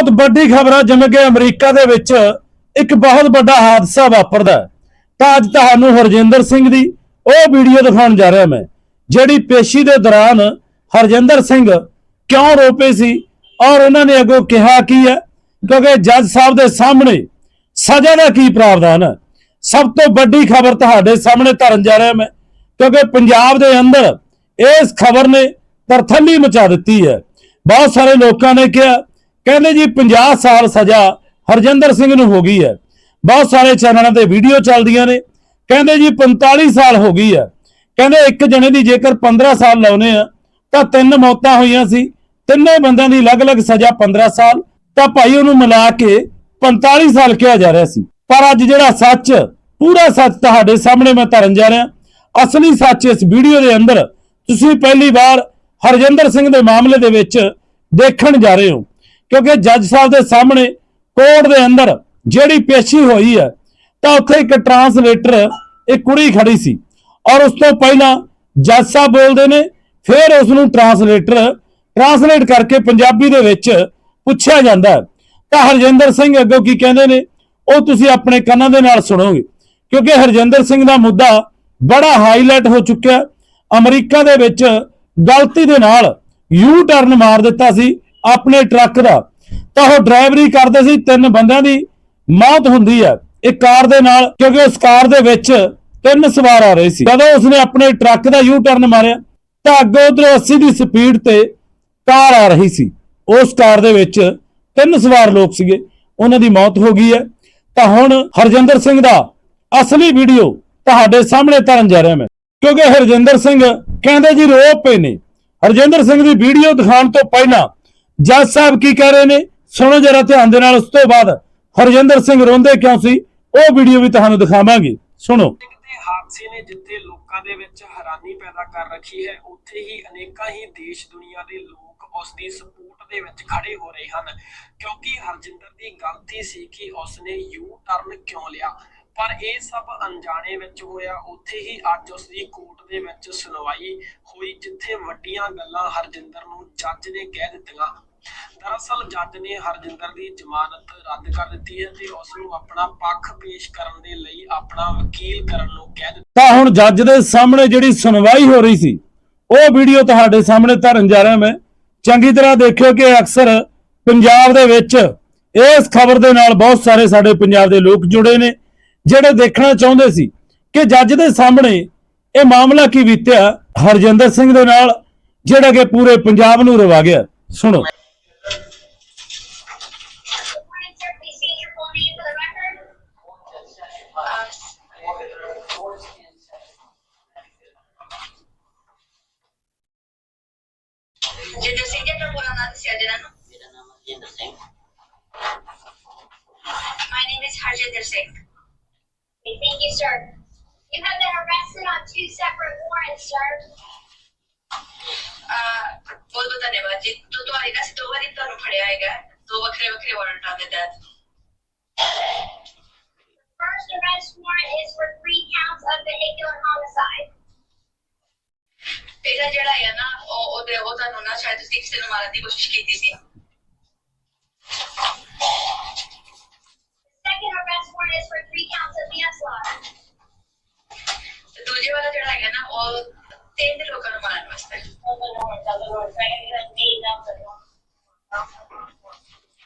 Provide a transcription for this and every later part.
ਬਹੁਤ ਵੱਡੀ ਖਬਰ ਆ ਜਿਵੇਂ ਕਿ ਅਮਰੀਕਾ ਦੇ ਵਿੱਚ ਇੱਕ ਬਹੁਤ ਵੱਡਾ ਹਾਦਸਾ ਵਾਪਰਦਾ ਤਾਂ ਅੱਜ ਤੁਹਾਨੂੰ ਹਰਜਿੰਦਰ ਸਿੰਘ ਦੀ ਉਹ ਵੀਡੀਓ ਦਿਖਾਉਣ ਜਾ ਰਿਹਾ ਮੈਂ, ਜਿਹੜੀ ਪੇਸ਼ੀ ਦੇ ਦੌਰਾਨ ਹਰਜਿੰਦਰ ਸਿੰਘ ਕਿਉਂ ਰੋਪੇ ਸੀ ਔਰ ਉਹਨਾਂ ਨੇ ਅੱਗੋਂ ਕਿਹਾ ਕੀ ਹੈ, ਕਿਉਂਕਿ ਜੱਜ ਸਾਹਿਬ ਦੇ ਸਾਹਮਣੇ ਸਜ਼ਾ ਦਾ ਕੀ ਪ੍ਰਾਵਧਾਨ ਹੈ। ਸਭ ਤੋਂ ਵੱਡੀ ਖਬਰ ਤੁਹਾਡੇ ਸਾਹਮਣੇ ਧਰਨ ਜਾ ਰਿਹਾ ਮੈਂ, ਕਿਉਂਕਿ ਪੰਜਾਬ ਦੇ ਅੰਦਰ ਇਸ ਖਬਰ ਨੇ ਤਰਥੱਲੀ ਮਚਾ ਦਿੱਤੀ ਹੈ। ਬਹੁਤ ਸਾਰੇ ਲੋਕਾਂ ਨੇ ਕਿਹਾ ਕਹਿੰਦੇ ਜੀ 50 ਸਾਲ ਸਜ਼ਾ ਹਰਜਿੰਦਰ ਸਿੰਘ ਨੂੰ ਹੋ ਗਈ ਹੈ। ਬਹੁਤ ਸਾਰੇ ਚੈਨਲਾਂ ਤੇ ਵੀਡੀਓ ਚੱਲਦੀਆਂ ਨੇ। ਕਹਿੰਦੇ ਜੀ 45 ਸਾਲ ਹੋ ਗਈ ਹੈ। ਕਹਿੰਦੇ ਇੱਕ ਜਣੇ ਦੀ ਜੇਕਰ 15 ਸਾਲ ਲਾਉਨੇ ਆ, ਤਾਂ ਤਿੰਨ ਮੌਤਾਂ ਹੋਈਆਂ ਸੀ। ਤਿੰਨੇ ਬੰਦਿਆਂ ਦੀ ਅਲੱਗ-ਅਲੱਗ ਸਜ਼ਾ 15 ਸਾਲ। ਤਾਂ ਭਾਈ ਉਹਨੂੰ ਮਿਲਾ ਕੇ 45 ਸਾਲ ਕਿਹਾ ਜਾ ਰਿਹਾ ਸੀ। ਪਰ ਅੱਜ ਜਿਹੜਾ ਸੱਚ, ਪੂਰਾ ਸੱਚ ਤੁਹਾਡੇ ਸਾਹਮਣੇ ਮੈਂ ਧਰਨ ਜਾ ਰਿਹਾ। ਅਸਲੀ ਸੱਚ ਇਸ ਵੀਡੀਓ ਦੇ ਅੰਦਰ ਤੁਸੀਂ ਪਹਿਲੀ ਵਾਰ ਹਰਜਿੰਦਰ ਸਿੰਘ ਦੇ ਮਾਮਲੇ ਦੇ ਵਿੱਚ ਦੇਖਣ ਜਾ ਰਹੇ ਹੋ। ਕਿਉਂਕਿ ਜੱਜ ਸਾਹਿਬ ਦੇ ਸਾਹਮਣੇ ਕੋਰਟ ਦੇ ਅੰਦਰ ਜਿਹੜੀ ਪੇਸ਼ੀ ਹੋਈ ਹੈ, ਤਾਂ ਉੱਥੇ ਇੱਕ ਟਰਾਂਸਲੇਟਰ, ਇੱਕ ਕੁੜੀ ਖੜੀ ਸੀ। ਔਰ ਉਸ ਤੋਂ ਪਹਿਲਾਂ ਜੱਜ ਸਾਹਿਬ ਬੋਲਦੇ ਨੇ, ਫਿਰ ਉਸ ਨੂੰ ਟਰਾਂਸਲੇਟਰ, ਟਰਾਂਸਲੇਟ ਕਰਕੇ ਪੰਜਾਬੀ ਦੇ ਵਿੱਚ ਪੁੱਛਿਆ ਜਾਂਦਾ ਤਾਂ ਹਰਜਿੰਦਰ ਸਿੰਘ ਅੱਗੋਂ ਕੀ ਕਹਿੰਦੇ ਨੇ, ਉਹ ਤੁਸੀਂ ਆਪਣੇ ਕੰਨਾਂ ਦੇ ਨਾਲ ਸੁਣੋਗੇ, ਕਿਉਂਕਿ ਹਰਜਿੰਦਰ ਸਿੰਘ ਦਾ ਮੁੱਦਾ ਬੜਾ ਹਾਈਲਾਈਟ ਹੋ ਚੁੱਕਿਆ। ਅਮਰੀਕਾ ਦੇ ਵਿੱਚ ਗਲਤੀ ਦੇ ਨਾਲ ਯੂ ਟਰਨ ਮਾਰ ਦਿੱਤਾ ਸੀ। ਆਪਣੇ ਟਰੱਕ ਦਾ। ਤਾਂ ਉਹ ਡਰਾਈਵਰੀ ਕਰਦੇ ਸੀ, ਤਿੰਨ ਬੰਦਿਆਂ ਦੀ ਮੌਤ ਹੁੰਦੀ ਹੈ। ਇੱਕ ਕਾਰ ਦੇ ਨਾਲ, ਕਿਉਂਕਿ ਉਸ ਕਾਰ ਦੇ ਵਿੱਚ ਤਿੰਨ ਸਵਾਰ ਆ ਰਹੇ ਸੀ। ਜਦੋਂ ਉਸਨੇ ਆਪਣੇ ਟਰੱਕ ਦਾ ਯੂ ਟਰਨ ਮਾਰਿਆ, ਤਾਂ ਅੱਗੇ ਉਧਰੋਂ 80 ਦੀ ਸਪੀਡ ਤੇ ਕਾਰ ਆ ਰਹੀ ਸੀ। ਉਸ ਕਾਰ ਦੇ ਵਿੱਚ ਤਿੰਨ ਸਵਾਰ ਲੋਕ ਸੀਗੇ। ਉਹਨਾਂ ਦੀ ਮੌਤ ਹੋ ਗਈ ਹੈ। ਤਾਂ ਹੁਣ ਹਰਜਿੰਦਰ ਸਿੰਘ ਦਾ ਅਸਲੀ ਵੀਡੀਓ ਤੁਹਾਡੇ ਸਾਹਮਣੇ ਧਰਨ ਜਾ ਰਿਹਾ ਮੈਂ। ਕਿਉਂਕਿ ਹਰਜਿੰਦਰ ਸਿੰਘ ਕਹਿੰਦੇ ਜੀ ਰੋ ਪਏ ਨੇ। ਹਰਜਿੰਦਰ ਸਿੰਘ ਦੀ ਵੀਡੀਓ ਦਿਖਾਉਣ ਤੋਂ ਪਹਿਲਾਂ ਜੱਜ ਸਾਹਿਬ ਕੀ ਕਹਿ ਰਹੇ ਨੇ? ਸੁਣੋ ਜਰਾ ਧਿਆਨ ਦੇ ਨਾਲ, ਉਸ ਤੋਂ ਬਾਅਦ ਹਰਜਿੰਦਰ ਸਿੰਘ ਰੋਂਦੇ ਕਿਉਂ ਸੀ? ਉਹ ਵੀਡੀਓ ਵੀ ਤੁਹਾਨੂੰ ਦਿਖਾਵਾਂਗੇ। ਸੁਣੋ। ਹਾਦਸੇ ਨੇ ਜਿੱਥੇ ਲੋਕਾਂ ਦੇ ਵਿੱਚ ਹੈਰਾਨੀ ਪੈਦਾ ਕਰ ਰੱਖੀ ਹੈ, ਉੱਥੇ ਹੀ ਅਨੇਕਾਂ ਹੀ ਦੇਸ਼ ਦੁਨੀਆ ਦੇ ਲੋਕ ਉਸ ਦੀ ਸਪੋਰਟ ਦੇ ਵਿੱਚ ਖੜੇ ਹੋ ਰਹੇ ਹਨ। ਕਿਉਂਕਿ ਹਰਜਿੰਦਰ ਦੀ ਗਲਤੀ ਸੀ ਕਿ ਉਸ ਯੂ ਟਰਨ ਕਿਉਂ ਲਿਆ? ਪਰ ਇਹ ਸਭ ਅਣਜਾਣੇ ਵਿੱਚ ਹੋਇਆ। ਉੱਥੇ ਹੀ ਅੱਜ ਉਸ ਦੀ ਕੋਰਟ ਦੇ ਵਿੱਚ ਸੁਣਵਾਈ ਹੋਈ, ਜਿੱਥੇ ਵੱਡੀਆਂ ਗੱਲਾਂ ਹਰਜਿੰਦਰ ਨੂੰ ਜੱਜ ਨੇ ਕਹਿ ਦਿੱਤੀਆਂ। ਦਰਅਸਲ ਜੱਜ ਨੇ ਹਰਜਿੰਦਰ ਦੀ ਜ਼ਮਾਨਤ ਰੱਦ ਕਰ ਦਿੱਤੀ ਹੈ ਤੇ ਉਸ ਨੂੰ ਆਪਣਾ ਪੱਖ ਪੇਸ਼ ਕਰਨ ਦੇ ਲਈ ਆਪਣਾ ਵਕੀਲ ਕਰਨ ਨੂੰ ਕਹਿ ਦਿੱਤਾ। ਤਾਂ ਹੁਣ ਜੱਜ ਦੇ ਸਾਹਮਣੇ ਜਿਹੜੀ ਸੁਣਵਾਈ ਹੋ ਰਹੀ ਸੀ, ਉਹ ਵੀਡੀਓ ਤੁਹਾਡੇ ਸਾਹਮਣੇ ਧਰਨ ਜਾ ਰਿਹਾ ਮੈਂ। ਚੰਗੀ ਤਰ੍ਹਾਂ ਦੇਖਿਓ ਕਿ ਅਕਸਰ ਪੰਜਾਬ ਦੇ ਵਿੱਚ ਇਸ ਖਬਰ ਦੇ ਨਾਲ ਬਹੁਤ ਸਾਰੇ ਸਾਡੇ ਪੰਜਾਬ ਦੇ ਲੋਕ ਜੁੜੇ ਨੇ, ਜਿਹੜੇ ਦੇਖਣਾ ਚਾਹੁੰਦੇ ਸੀ ਕਿ ਜੱਜ ਦੇ ਸਾਹਮਣੇ ਇਹ ਮਾਮਲਾ ਕੀ ਬੀਤਿਆ। ਹਰਜਿੰਦਰ ਸਿੰਘ ਦੇ ਨਾਲ, ਜਿਹੜਾ ਕਿ ਪੂਰੇ ਪੰਜਾਬ ਨੂੰ ਰਵਾ ਗਿਆ। ਸੁਣੋ। Jinder Singh dia pura My name is Harjinder Singh. Thank you, sir. You have been arrested on two separate warrants, sir. बहुत बहुत धन्यवाद जी तो तो आएगा से दो बार ही तो फड़े आएगा दो वारंट आ First arrest warrant is for three counts of vehicular homicide. ਪਹਿਲਾ ਜਿਹੜਾ ਹੈ ਨਾ ਉਹ ਉਹਦੇ ਉਹ ਤੁਹਾਨੂੰ ਨਾ ਸ਼ਾਇਦ ਤੁਸੀਂ ਕਿਸੇ ਨੂੰ ਮਾਰਨ ਦੀ ਕੋਸ਼ਿਸ਼ ਕੀਤੀ ਸੀ The second arrest warrant is for three counts of manslaughter. ਤੇ ਦੂਜੇ ਵਾਲਾ ਜਿਹੜਾ ਹੈਗਾ ਨਾ ਉਹ ਤਿੰਨ ਲੋਕਾਂ ਨੂੰ ਮਾਰਨ ਵਾਸਤੇ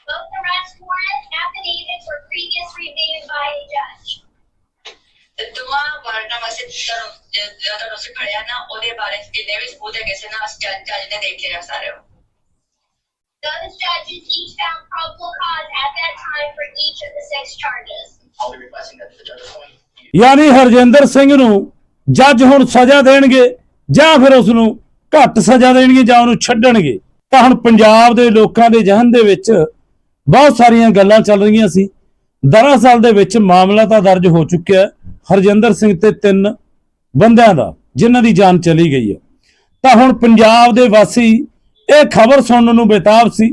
Both arrest warrant affidavits were previously reviewed by a judge. ਤੇ ਦੋਵਾਂ ਵਾਰੰਟਾਂ ਵਾਸਤੇ ਤੁਹਾਨੂੰ ਜ- ਜਿਹੜਾ ਤੁਹਾਨੂੰ ਅਸੀਂ ਫੜਿਆ ਨਾ ਉਹਦੇ ਬਾਰੇ ਜਿੰਨੇ ਵੀ ਸਬੂਤ ਹੈਗੇ ਸੀ ਨਾ ਜੱਜ ਜੱਜ ਨੇ ਦੇਖ ਲਿਆ ਸਾਰੇ ਉਹ। Those judges each found probable cause at that time for each of the six charges. I'll be requesting that the judge appoint you. ਯਾਨੀ ਹਰਜਿੰਦਰ ਸਿੰਘ ਨੂੰ ਜੱਜ ਹੁਣ ਸਜ਼ਾ ਦੇਣਗੇ ਜਾਂ ਫਿਰ ਉਸ ਨੂੰ ਘੱਟ ਸਜ਼ਾ ਦੇਣਗੇ ਜਾਂ ਉਹਨੂੰ ਛੱਡਣਗੇ ਤਾਂ ਹੁਣ ਪੰਜਾਬ ਦੇ ਲੋਕਾਂ ਦੇ ਜਹਨ ਦੇ ਵਿੱਚ ਬਹੁਤ ਸਾਰੀਆਂ ਗੱਲਾਂ ਚੱਲ ਰਹੀਆਂ ਸੀ ਦਰਅਸਲ ਦੇ ਵਿੱਚ ਮਾਮਲਾ ਤਾਂ ਦਰਜ ਹੋ ਚੁੱਕਿਆ ਹਰਜਿੰਦਰ ਸਿੰਘ ਤੇ ਤਿੰਨ ਬੰਦਿਆਂ ਦਾ ਜਿਨ੍ਹਾਂ ਦੀ ਜਾਨ ਚਲੀ ਗਈ ਹੈ। ਤਾਂ ਹੁਣ ਪੰਜਾਬ ਦੇ ਵਾਸੀ ਇਹ ਖਬਰ ਸੁਣਨ ਨੂੰ ਬੇਤਾਬ ਸੀ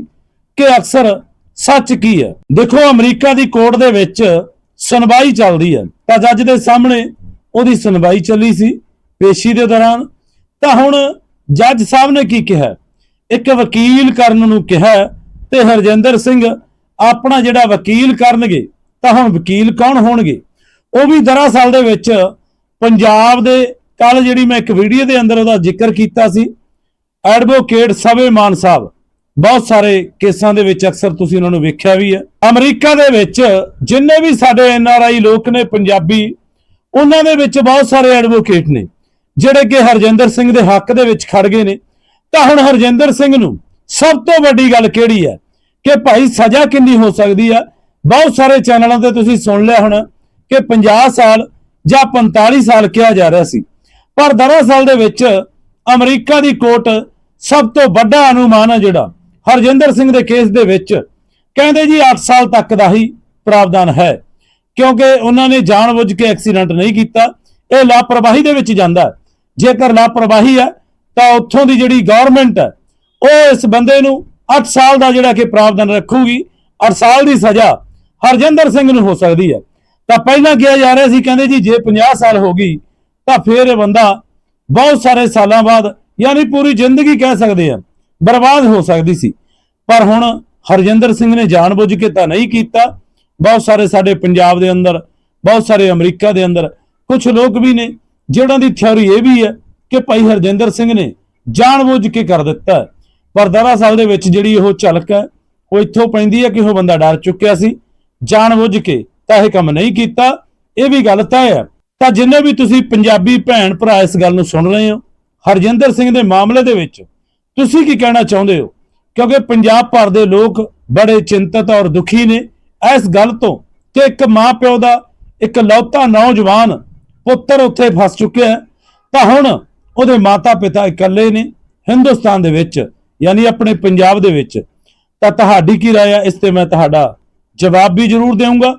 ਕਿ ਅਕਸਰ ਸੱਚ ਕੀ ਹੈ। ਦੇਖੋ, ਅਮਰੀਕਾ ਦੀ ਕੋਰਟ ਦੇ ਵਿੱਚ ਸੁਣਵਾਈ ਚੱਲਦੀ ਹੈ। ਤਾਂ ਜੱਜ ਦੇ ਸਾਹਮਣੇ ਉਹਦੀ ਸੁਣਵਾਈ ਚੱਲੀ ਸੀ ਪੇਸ਼ੀ ਦੇ ਦੌਰਾਨ। ਤਾਂ ਹੁਣ ਜੱਜ ਸਾਹਿਬ ਨੇ ਕੀ ਕਿਹਾ? ਇੱਕ ਵਕੀਲ ਕਰਨ ਨੂੰ ਕਿਹਾ ਤੇ ਹਰਜਿੰਦਰ ਸਿੰਘ ਆਪਣਾ ਜਿਹੜਾ ਵਕੀਲ ਕਰਨਗੇ, ਤਾਂ ਹੁਣ ਵਕੀਲ ਕੌਣ ਹੋਣਗੇ? ਉਹ ਵੀ ਦਰਅਸਲ ਦੇ ਵਿੱਚ ਪੰਜਾਬ ਦੇ ਕੱਲ ਜਿਹੜੀ ਮੈਂ ਇੱਕ ਵੀਡੀਓ ਦੇ ਅੰਦਰ ਉਹਦਾ ਜ਼ਿਕਰ ਕੀਤਾ ਸੀ ਐਡਵੋਕੇਟ ਸਵੇ ਮਾਨ ਸਾਹਿਬ, ਬਹੁਤ ਸਾਰੇ ਕੇਸਾਂ ਦੇ ਵਿੱਚ ਅਕਸਰ ਤੁਸੀਂ ਉਹਨਾਂ ਨੂੰ ਵੇਖਿਆ ਵੀ ਹੈ। ਅਮਰੀਕਾ ਦੇ ਵਿੱਚ ਜਿੰਨੇ ਵੀ ਸਾਡੇ ਐਨ ਆਰ ਆਈ ਲੋਕ ਨੇ, ਪੰਜਾਬੀ, ਉਹਨਾਂ ਦੇ ਵਿੱਚ ਬਹੁਤ ਸਾਰੇ ਐਡਵੋਕੇਟ ਨੇ, ਜਿਹੜੇ ਕਿ ਹਰਜਿੰਦਰ ਸਿੰਘ ਦੇ ਹੱਕ ਦੇ ਵਿੱਚ ਖੜ ਗਏ ਨੇ। ਤਾਂ ਹੁਣ ਹਰਜਿੰਦਰ ਸਿੰਘ ਨੂੰ ਸਭ ਤੋਂ ਵੱਡੀ ਗੱਲ ਕਿਹੜੀ ਹੈ? ਕਿ ਭਾਈ ਸਜ਼ਾ ਕਿੰਨੀ ਹੋ ਸਕਦੀ ਹੈ? ਬਹੁਤ ਸਾਰੇ ਚੈਨਲਾਂ ਤੇ ਤੁਸੀਂ ਸੁਣ ਲਿਆ ਹੁਣ ਕਿ 50 ਸਾਲ ਜਾਂ 45 ਸਾਲ ਕਿਹਾ ਜਾ ਰਿਹਾ ਸੀ। ਪਰ ਦਰਅਸਲ ਦੇ ਵਿੱਚ ਅਮਰੀਕਾ ਦੀ ਕੋਰਟ ਸਭ ਤੋਂ ਵੱਡਾ ਅਨੁਮਾਨ ਹੈ ਜਿਹੜਾ। ਹਰਜਿੰਦਰ ਸਿੰਘ ਦੇ ਕੇਸ ਦੇ ਵਿੱਚ ਕਹਿੰਦੇ ਜੀ 8 ਸਾਲ ਤੱਕ ਦਾ ਹੀ ਪ੍ਰਾਵਧਾਨ ਹੈ, ਕਿਉਂਕਿ ਉਹਨਾਂ ਨੇ ਜਾਣਬੁੱਝ ਕੇ ਐਕਸੀਡੈਂਟ ਨਹੀਂ ਕੀਤਾ, ਇਹ ਲਾਪਰਵਾਹੀ ਦੇ ਵਿੱਚ ਜਾਂਦਾ ਜੇਕਰ ਲਾਪਰਵਾਹੀ ਹੈ, ਤਾਂ ਉੱਥੋਂ ਦੀ ਜਿਹੜੀ ਗਵਰਨਮੈਂਟ ਹੈ, ਉਹ ਇਸ ਬੰਦੇ ਨੂੰ 8 ਸਾਲ ਦਾ ਜਿਹੜਾ ਕਿ ਪ੍ਰਾਵਧਾਨ ਰੱਖੂਗੀ 8 ਸਾਲ ਦੀ ਸਜ਼ਾ ਹਰਜਿੰਦਰ ਸਿੰਘ ਨੂੰ ਹੋ ਸਕਦੀ ਹੈ। ਤਾਂ ਪਹਿਲਾਂ ਕਿਹਾ ਜਾ ਰਿਹਾ ਸੀ, ਕਹਿੰਦੇ ਜੀ ਜੇ 50 ਸਾਲ ਹੋ ਗਈ ਤਾਂ ਫਿਰ ਇਹ ਬੰਦਾ ਬਹੁਤ ਸਾਰੇ ਸਾਲਾਂ ਬਾਅਦ ਯਾਨੀ ਪੂਰੀ ਜ਼ਿੰਦਗੀ ਕਹਿ ਸਕਦੇ ਆ, ਬਰਬਾਦ ਹੋ ਸਕਦੀ ਸੀ। ਪਰ ਹੁਣ ਹਰਜਿੰਦਰ ਸਿੰਘ ਨੇ ਜਾਣਬੁੱਝ ਕੇ ਤਾਂ ਨਹੀਂ ਕੀਤਾ। ਬਹੁਤ ਸਾਰੇ ਸਾਡੇ ਪੰਜਾਬ ਦੇ ਅੰਦਰ, ਬਹੁਤ ਸਾਰੇ ਅਮਰੀਕਾ ਦੇ ਅੰਦਰ ਕੁਝ ਲੋਕ ਵੀ ਨੇ ਜਿਹੜਾਂ ਦੀ ਥਿਉਰੀ ਇਹ ਵੀ ਹੈ ਕਿ ਭਾਈ ਹਰਜਿੰਦਰ ਸਿੰਘ ਨੇ ਜਾਣਬੁੱਝ ਕੇ ਕਰ ਦਿੱਤਾ ਹੈ। ਪਰ ਦਰਅਸਲ ਦੇ ਵਿੱਚ ਜਿਹੜੀ ਉਹ ਝਲਕ ਹੈ, ਉਹ ਇੱਥੋਂ ਪੈਂਦੀ ਹੈ ਕਿ ਉਹ ਬੰਦਾ ਡਰ ਚੁੱਕਿਆ ਸੀ। ਜਾਣਬੁੱਝ ਕੇ ਤਾਂ ਇਹ ਕੰਮ ਨਹੀਂ ਕੀਤਾ। ਇਹ ਵੀ ਗੱਲ ਤੈਅ ਹੈ ਤਾਂ ਜਿੰਨੇ ਵੀ ਤੁਸੀਂ ਪੰਜਾਬੀ ਭੈਣ ਭਰਾ ਇਸ ਗੱਲ ਨੂੰ ਸੁਣ ਰਹੇ ਹੋ, ਹਰਜਿੰਦਰ ਸਿੰਘ ਦੇ ਮਾਮਲੇ ਦੇ ਵਿੱਚ, ਤੁਸੀਂ ਕੀ ਕਹਿਣਾ ਚਾਹੁੰਦੇ ਹੋ? ਕਿਉਂਕਿ ਪੰਜਾਬ ਭਰ ਦੇ ਲੋਕ ਬੜੇ ਚਿੰਤਤ ਔਰ ਦੁਖੀ ਨੇ ਇਸ ਗੱਲ ਤੋਂ ਕਿ ਇੱਕ ਮਾਂ ਪਿਓ ਦਾ ਇੱਕ ਲੌਤਾ ਨੌਜਵਾਨ ਪੁੱਤਰ ਉੱਥੇ ਫਸ ਚੁੱਕਿਆ ਹੈ। ਤਾਂ ਹੁਣ ਉਹਦੇ ਮਾਤਾ ਪਿਤਾ ਇਕੱਲੇ ਨੇ ਹਿੰਦੁਸਤਾਨ ਦੇ ਵਿੱਚ, ਯਾਨੀ ਆਪਣੇ ਪੰਜਾਬ ਦੇ ਵਿੱਚ। ਤਾਂ ਤੁਹਾਡੀ ਕੀ ਰਾਏ ਹੈ ਇਸ ਤੇ ਮੈਂ ਤੁਹਾਡਾ ਜਵਾਬ ਵੀ ਜ਼ਰੂਰ ਦੇਵਾਂਗਾ